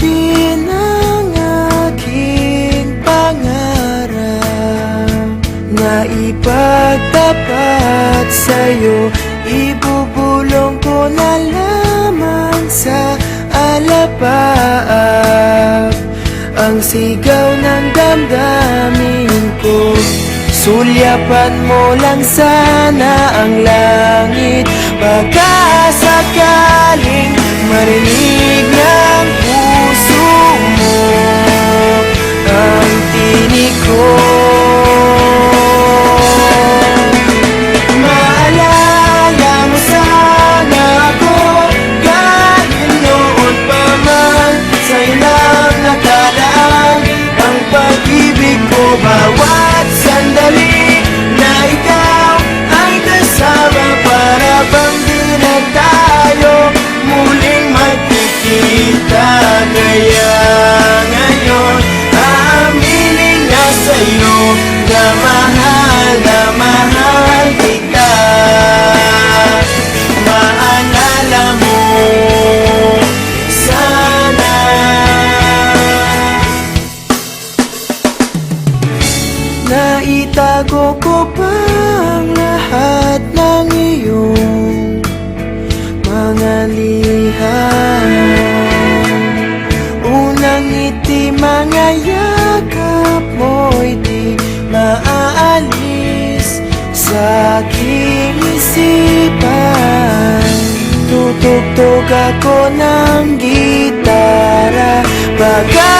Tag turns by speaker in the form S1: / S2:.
S1: din ang aking pangarap. Na ipagtapat sa'yo Ibubulong ko na lamang sa alapaap. Ang sigaw ng damdamin ko Sulyapan mo lang sana ang langit. Baka sakaling marinig ng Naitago ko pa ang lahat ng iyong mga liham. Unang ngiti mga yakap mo'y di maaalis sa aking isipan. Tutugtog ako ng gitara Baga